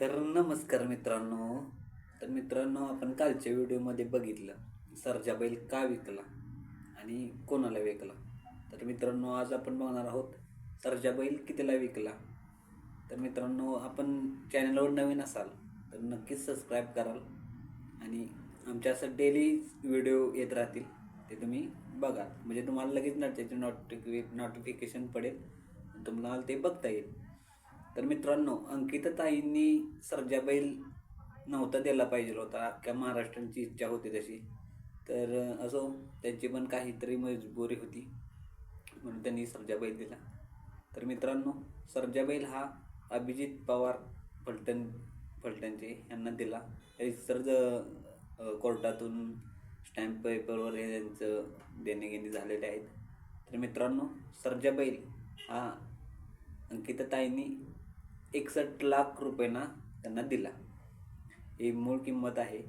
तर नमस्कार मित्रांनो. तर मित्रांनो आपण कालच्या व्हिडिओमध्ये बघितलं सरजा बैल का विकला आणि कोणाला विकला? तर मित्रांनो आज आपण बघणार आहोत सरजा बैल कितीला विकला? तर मित्रांनो आपण चॅनलवर नवीन असाल तर नक्कीच सबस्क्राईब कराल आणि आमच्या असं डेली व्हिडिओ येत राहतील ते तुम्ही बघा. म्हणजे तुम्हाला लगेच त्याचे नोटिफि नोटिफिकेशन पडेल तुम्हाला ते बघता येईल. तर मित्रांनो अंकितताईंनी ताईंनी बैल नव्हता दिला पाहिजे होता. अख्ख्या महाराष्ट्रांची इच्छा होती तशी. तर असो त्यांची पण काहीतरी मजबुरी होती. म्हणून त्यांनी सर्जा बैल दिला. तर मित्रांनो सर्जा बैल हा अभिजित पवार फलटण फलटणचे यांना दिला. सर कोर्टातून स्टॅम्प पेपरवर हे त्यांचं देणे घेणे झालेले आहेत. तर मित्रांनो सर्जा बैल हा अंकितताईंनी एकसष्ट लाख रुपयांना त्यांना दिला. ही मूळ किंमत आहे